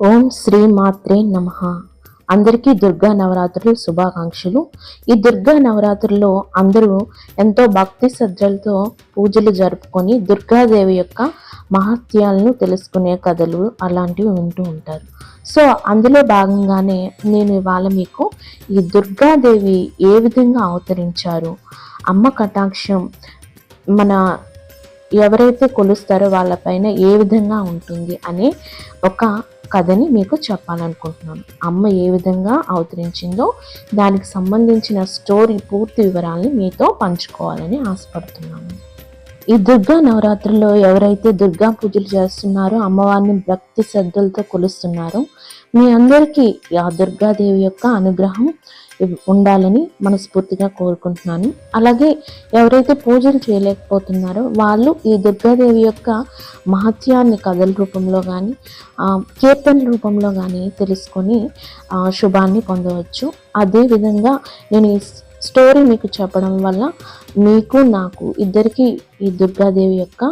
ఓం శ్రీ మాత్రే నమ. అందరికీ దుర్గా నవరాత్రులు శుభాకాంక్షలు. ఈ దుర్గా నవరాత్రుల్లో అందరూ ఎంతో భక్తి శ్రద్ధలతో పూజలు జరుపుకొని దుర్గాదేవి యొక్క మహత్యాలను తెలుసుకునే కథలు అలాంటివి వింటూ ఉంటారు. సో అందులో భాగంగానే నేను ఇవాళ మీకు ఈ దుర్గాదేవి ఏ విధంగా అవతరించారు అమ్మ కటాక్షం మన ఎవరైతే కొలుస్తారో వాళ్ళపైన ఏ విధంగా ఉంటుంది అనే ఒక కథని మీకు చెప్పాలనుకుంటున్నాను. అమ్మ ఏ విధంగా అవతరించిందో దానికి సంబంధించిన స్టోరీ పూర్తి వివరాలని మీతో పంచుకోవాలని ఆశపడుతున్నాను. ఈ దుర్గా నవరాత్రుల్లో ఎవరైతే దుర్గా పూజలు చేస్తున్నారో అమ్మవారిని భక్తి శ్రద్ధలతో కొలుస్తున్నారో. మీ అందరికీ ఆ దుర్గాదేవి యొక్క అనుగ్రహం ఉండాలని మనస్ఫూర్తిగా కోరుకుంటున్నాను. అలాగే ఎవరైతే పూజలు చేయలేకపోతున్నారో వాళ్ళు ఈ దుర్గాదేవి యొక్క మహత్యాన్ని కథల రూపంలో కానీ కీర్తన రూపంలో కానీ తెలుసుకొని శుభాన్ని పొందవచ్చు. అదేవిధంగా నేను స్టోరీ మీకు చెప్పడం వల్ల మీకు నాకు ఇద్దరికి ఈ దుర్గాదేవి యొక్క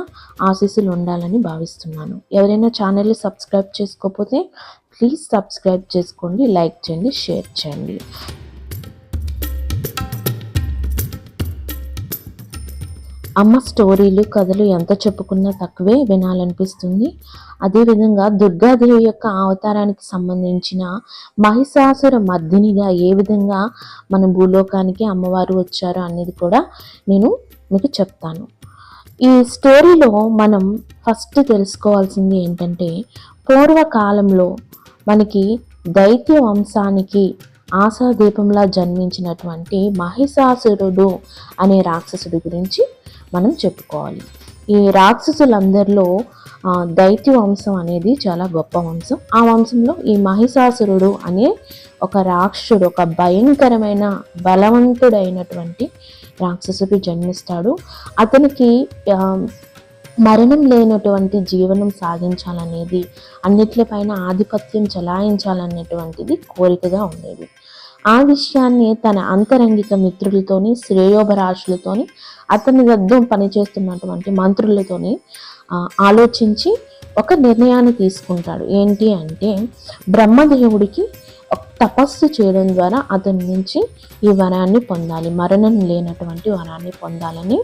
ఆశీస్సులు ఉండాలని భావిస్తున్నాను. ఎవరైనా ఛానల్ని సబ్స్క్రైబ్ చేసుకోకపోతే ప్లీజ్ సబ్స్క్రైబ్ చేసుకోండి లైక్ చేయండి షేర్ చేయండి. అమ్మ స్టోరీలు కథలు ఎంత చెప్పుకున్నా తక్కువే వినాలనిపిస్తుంది. అదేవిధంగా దుర్గాదేవి యొక్క అవతారానికి సంబంధించిన మహిషాసుర మర్దినిగా ఏ విధంగా మన భూలోకానికి అమ్మవారు వచ్చారు అనేది కూడా నేను మీకు చెప్తాను. ఈ స్టోరీలో మనం ఫస్ట్ తెలుసుకోవాల్సింది ఏంటంటే పూర్వకాలంలో మనకి దైత్య వంశానికి ఆశాదీపంలా జన్మించినటువంటి మహిషాసురుడు అనే రాక్షసుడి గురించి మనం చెప్పుకోవాలి. ఈ రాక్షసులందరిలో దైత్య వంశం అనేది చాలా గొప్ప వంశం. ఆ వంశంలో ఈ మహిషాసురుడు అనే ఒక రాక్షసుడు ఒక భయంకరమైన బలవంతుడైనటువంటి రాక్షసుడు జన్మిస్తాడు. అతనికి మరణం లేనటువంటి జీవనం సాగించాలనేది అన్నిట్లపైన ఆధిపత్యం చలాయించాలనేటువంటిది కోరికగా ఉండేది. ఆ విషయాన్ని తన అంతరంగిక మిత్రులతోని శ్రేయోభరాశులతోని అతని వద్ద పనిచేస్తున్నటువంటి మంత్రులతోని ఆలోచించి ఒక నిర్ణయాన్ని తీసుకుంటాడు. ఏంటి అంటే బ్రహ్మదేవుడికి తపస్సు చేయడం ద్వారా అతని నుంచి ఈ వరాన్ని పొందాలి. మరణం లేనటువంటి వరాన్ని పొందాలని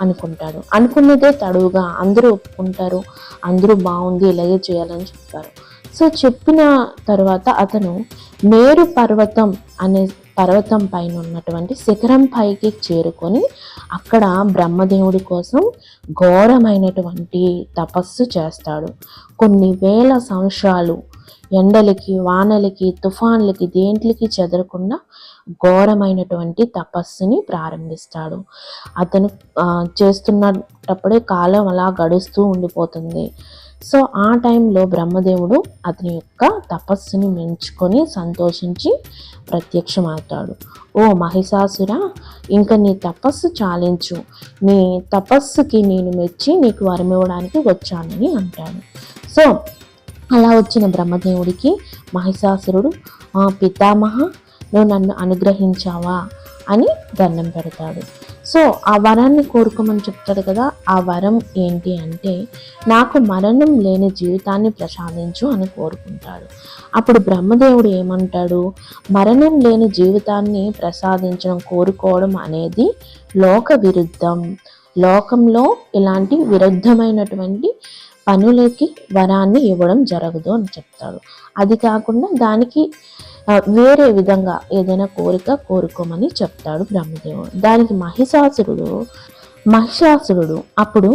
అనుకుంటాడు. అనుకున్నదే తడువుగా అందరూ ఒప్పుకుంటారు. అందరూ బాగుంది ఇలాగే చేయాలని చెప్తారు. సో చెప్పిన తర్వాత అతను మేరు పర్వతం అనే పర్వతం పైన ఉన్నటువంటి శిఖరం పైకి చేరుకొని అక్కడ బ్రహ్మదేవుడి కోసం ఘోరమైనటువంటి తపస్సు చేస్తాడు. కొన్ని వేల సంవత్సరాలు ఎండలకి వానలకి తుఫాన్లకి దేంట్లకి చెదరకుండా ఘోరమైనటువంటి తపస్సుని ప్రారంభిస్తాడు. అతను ఆ, చేస్తున్నటప్పుడే కాలం అలా గడుస్తూ ఉండిపోతుంది. సో ఆ టైంలో బ్రహ్మదేవుడు అతని యొక్క తపస్సుని మెంచుకొని సంతోషించి ప్రత్యక్షమవుతాడు. ఓ మహిషాసుర ఇంకా నీ తపస్సు చాలించు. నీ తపస్సుకి నేను మెచ్చి నీకు వరమివ్వడానికి వచ్చానని అంటాడు. సో అలా వచ్చిన బ్రహ్మదేవుడికి మహిషాసురుడు "ఆ, పితామహ నువ్వు నన్ను అనుగ్రహించావా? అని దండం పెడతాడు. సో ఆ వరాన్ని కోరుకోమని చెప్తాడు కదా ఆ వరం ఏంటి అంటే నాకు మరణం లేని జీవితాన్ని ప్రసాదించు అని కోరుకుంటాడు. అప్పుడు బ్రహ్మదేవుడు ఏమంటాడు మరణం లేని జీవితాన్ని ప్రసాదించడం కోరుకోవడం అనేది లోక విరుద్ధం. లోకంలో ఇలాంటి విరుద్ధమైనటువంటి పనులకి వరాన్ని ఇవ్వడం జరగదు అని చెప్తాడు. అది కాకుండా దానికి వేరే విధంగా ఏదైనా కోరిక కోరుకోమని చెప్తాడు బ్రహ్మదేవుడు. దానికి మహిషాసురుడు మహిషాసురుడు అప్పుడు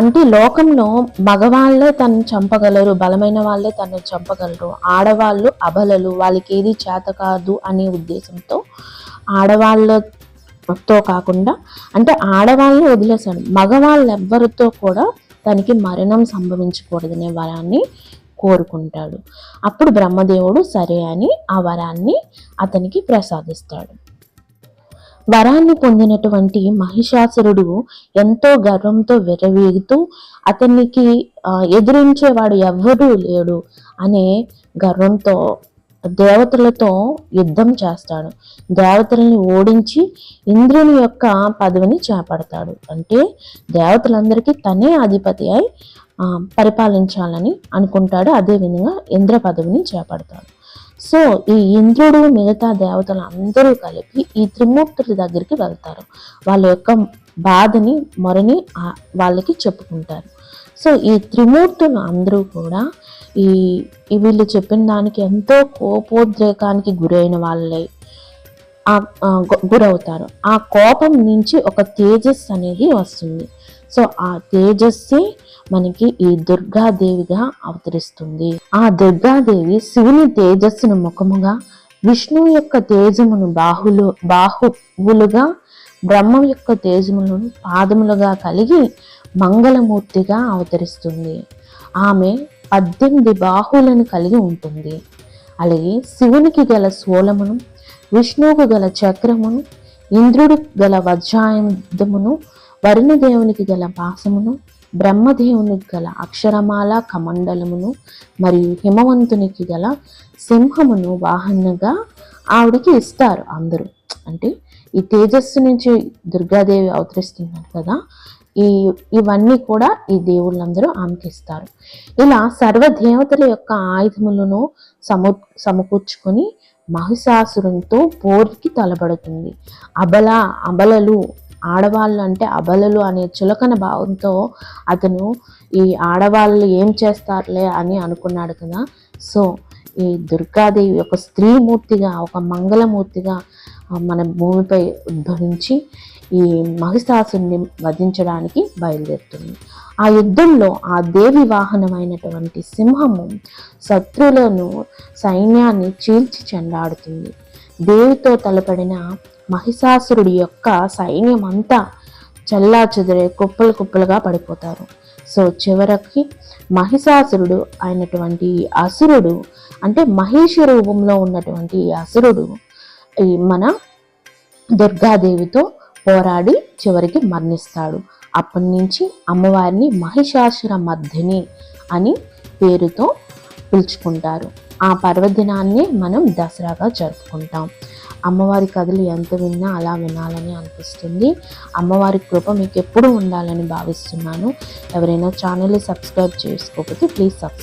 అంటే లోకంలో మగవాళ్ళే తను చంపగలరు బలమైన వాళ్ళే తను చంపగలరు. ఆడవాళ్ళు అబలలు వాళ్ళకి ఏది చేత కాదు అనే ఉద్దేశంతో ఆడవాళ్ళతో కాకుండా అంటే ఆడవాళ్ళని వదిలేశాడు. మగవాళ్ళు ఎవ్వరితో కూడా తనకి మరణం సంభవించకూడదనే వరాన్ని కోరుకుంటాడు. అప్పుడు బ్రహ్మదేవుడు సరే అని ఆ వరాన్ని అతనికి ప్రసాదిస్తాడు. వరాన్ని పొందినటువంటి మహిషాసురుడు ఎంతో గర్వంతో విర్రవీగుతూ అతనికి ఎదురించేవాడు ఎదిరించేవాడు ఎవ్వరూ లేడు అనే గర్వంతో దేవతలతో యుద్ధం చేస్తాడు. దేవతల్ని ఓడించి ఇంద్రుని యొక్క పదవిని చేపడతాడు. అంటే దేవతలందరికీ తనే అధిపతి అయి పరిపాలించాలని అనుకుంటాడు. అదేవిధంగా ఇంద్ర పదవిని చేపడతాడు. సో ఈ ఇంద్రుడు మిగతా దేవతలు అందరూ కలిపి ఈ త్రిమూర్తుల దగ్గరికి వెళ్తారు. వాళ్ళ యొక్క బాధని మొరని వాళ్ళకి చెప్పుకుంటారు. సో ఈ త్రిమూర్తులు అందరూ కూడా ఈ వీళ్ళు చెప్పిన దానికి ఎంతో కోపోద్రేకానికి గురైన వాళ్ళే. గురవుతారు. ఆ కోపం నుంచి ఒక తేజస్ అనేది వస్తుంది. సో ఆ తేజస్సే మనకి ఈ దుర్గాదేవిగా అవతరిస్తుంది. ఆ దుర్గాదేవి శివుని తేజస్సును ముఖముగా విష్ణువు యొక్క తేజమును బాహులు బాహువులుగా బ్రహ్మ యొక్క తేజములను పాదములుగా కలిగి మంగళమూర్తిగా అవతరిస్తుంది. ఆమె పద్దెనిమిది బాహువులను కలిగి ఉంటుంది. అలాగే శివునికి గల సోలమును విష్ణువుకు గల చక్రమును ఇంద్రుడు గల వజ్రాయుధమును వరుణదేవునికి గల పాసమును బ్రహ్మదేవునికి గల అక్షరమాల కమండలమును మరియు హిమవంతునికి గల సింహమును వాహనంగా ఆవిడకి ఇస్తారు అందరూ. అంటే ఈ తేజస్సు నుంచి దుర్గాదేవి అవతరిస్తున్నారు కదా ఈ ఇవన్నీ కూడా ఈ దేవుళ్ళందరూ ఆమెకి ఇస్తారు ఇలా సర్వదేవతల యొక్క ఆయుధములను సము సమకూర్చుకొని మహిషాసురునితో పోరికి తలబడుతుంది. అబల అబలలు ఆడవాళ్ళు అంటే అబలలు అనే చులకన భావంతో అతను ఈ ఆడవాళ్ళు ఏం చేస్తారులే అని అనుకున్నాడు కదా. సో ఈ దుర్గాదేవి ఒక స్త్రీమూర్తిగా ఒక మంగళమూర్తిగా మన భూమిపై ఉద్భవించి ఈ మహిషాసుని వధించడానికి బయలుదేరుతుంది. ఆ యుద్ధంలో ఆ దేవి వాహనమైనటువంటి సింహము శత్రులను సైన్యాన్ని చీల్చి చెండాడుతుంది. దేవితో తలపడిన మహిషాసురుడి యొక్క సైన్యం అంతా చల్లా చెదిరే కుప్పలు కుప్పలుగా పడిపోతారు. సో చివరికి మహిషాసురుడు అయినటువంటి అసురుడు అంటే మహేష రూపంలో ఉన్నటువంటి అసురుడు ఈ మన దుర్గాదేవితో పోరాడి చివరికి మరణిస్తాడు. అప్పటి నుంచి అమ్మవారిని మహిషాసుర మర్ధిని అని పేరుతో పిలుచుకుంటారు. ఆ పర్వదినాన్ని మనం దసరాగా జరుపుకుంటాం. అమ్మవారి కథలు ఎంత విన్నా అలా వినాలని అనిపిస్తుంది. అమ్మవారి కృప మీకు ఎప్పుడు ఉండాలని భావిస్తున్నాను. ఎవరైనా ఛానల్ని సబ్స్క్రైబ్ చేసుకోకపోతే ప్లీజ్ సబ్స్క్రైబ్